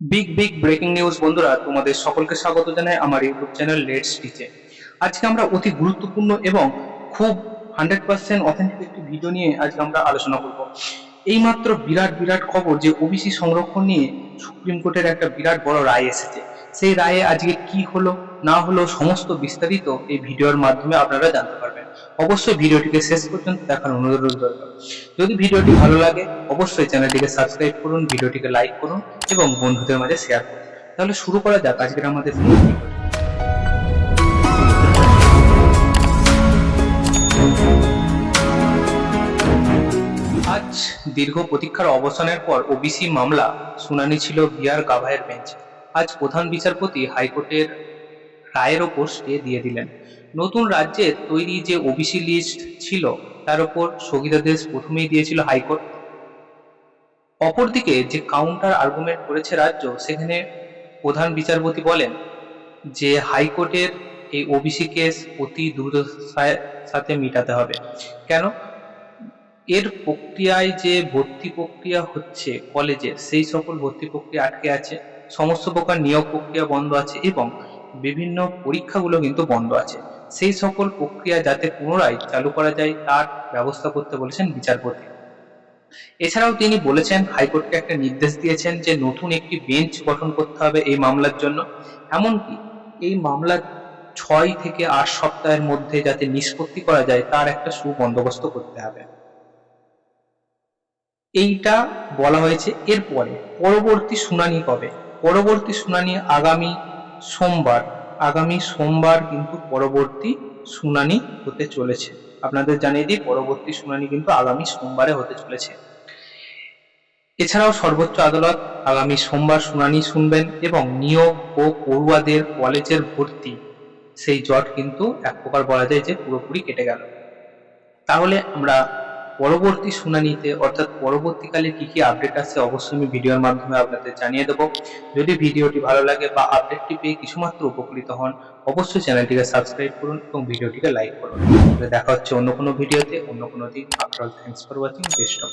Big big breaking news বন্ধুরা, তোমাদের সকলকে স্বাগত জানাই আমার ইউটিউব চ্যানেল লেটস টিচে আজকে আমরা অতি গুরুত্বপূর্ণ এবং খুব হান্ড্রেড পার্সেন্ট অথেন্টিক একটি ভিডিও নিয়ে আজকে আমরা আলোচনা করব। এইমাত্র বিরাট বিরাট খবর যে ওবিসি সংরক্ষণ নিয়ে সুপ্রিম কোর্টের একটা বিরাট বড় রায় এসেছে। সেই রায়ে আজকে কি হলো, না হলো সমস্ত বিস্তারিত এই ভিডিওর মাধ্যমে আপনারা জানতে পারবেন। অবশ্যই ভিডিওটিকে শেষ পর্যন্ত দেখার অনুরোধ রইল। যদি ভিডিওটি ভালো লাগে, অবশ্যই চ্যানেলটিকে সাবস্ক্রাইব করুন, ভিডিওটিকে লাইক করুন এবং বন্ধুদের মাঝে শেয়ার করুন। তাহলে শুরু করা যাক আজকের আমাদের আজ দীর্ঘ প্রতীক্ষার অবসানের পর ওবিসি মামলা, শুনানি ছিল বিআর গাভায়ের বেঞ্চে। আজ প্রধান বিচারপতি হাইকোর্টের রায়ের ওপর স্টে দিয়ে দিলেন। নতুন রাজ্যের তৈরি যে ওবিসি লিস্ট ছিল, তার উপর স্থগিতাদেশ প্রথমেই দিয়েছিল হাইকোর্ট। অপরদিকে যে কাউন্টার আর্গুমেন্ট করেছে রাজ্য, সেখানে প্রধান বিচারপতি বলেন যে হাইকোর্টের এই ওবিসি কেস অতি দ্রুত সাথে মিটাতে হবে। কেন? এর প্রক্রিয়ায় যে ভর্তি প্রক্রিয়া হচ্ছে কলেজে, সেই সকল ভর্তি প্রক্রিয়া আটকে আছে। সমস্ত প্রকার নিয়োগ প্রক্রিয়া বন্ধ আছে এবং বিভিন্ন পরীক্ষাগুলো কিন্তু বন্ধ আছে। সেই সকল প্রক্রিয়া যাতে পুনরায় চালু করা যায়, তার ব্যবস্থা করতে বলেছেন বিচারপতি। এছাড়াও তিনি বলেছেন, হাইকোর্টকে একটা নির্দেশ দিয়েছেন যে নতুন একটি বেঞ্চ গঠন করতে হবে এই মামলার জন্য। এমনকি এই মামলা ছয় থেকে আট সপ্তাহের মধ্যে যাতে নিষ্পত্তি করা যায়, তার একটা সুবন্দোবস্ত করতে হবে। এইটা বলা হয়েছে। এরপরে, পরবর্তী শুনানি কবে? পরবর্তী শুনানি আগামী সোমবার আগামী সোমবার কিন্তু পরবর্তী শুনানি হতে চলেছে। আপনাদের জানিয়ে দিই, পরবর্তী শুনানি কিন্তু আগামী সোমবারে হতে চলেছে। এছাড়াও সর্বোচ্চ আদালত আগামী সোমবার শুনানি শুনবেন এবং নিয়োগ ও পড়ুয়াদের কলেজের ভর্তি, সেই জট কিন্তু এক প্রকার বলা যায় যে পুরোপুরি কেটে গেল। তাহলে আমরা পরবর্তী শুনানিতে, অর্থাৎ পরবর্তীকালে কি কি আপডেট আসছে অবশ্যই আমি ভিডিওর মাধ্যমে আপনাদের জানিয়ে দেবো। যদি ভিডিওটি ভালো লাগে বা আপডেটটি পেয়ে কিছুমাত্র উপকৃত হন, অবশ্যই চ্যানেলটিকে সাবস্ক্রাইব করুন এবং ভিডিওটিকে লাইক করুন। দেখা হচ্ছে অন্য কোনো ভিডিওতে। অন্য কোনো দিন। After all thanks for watching best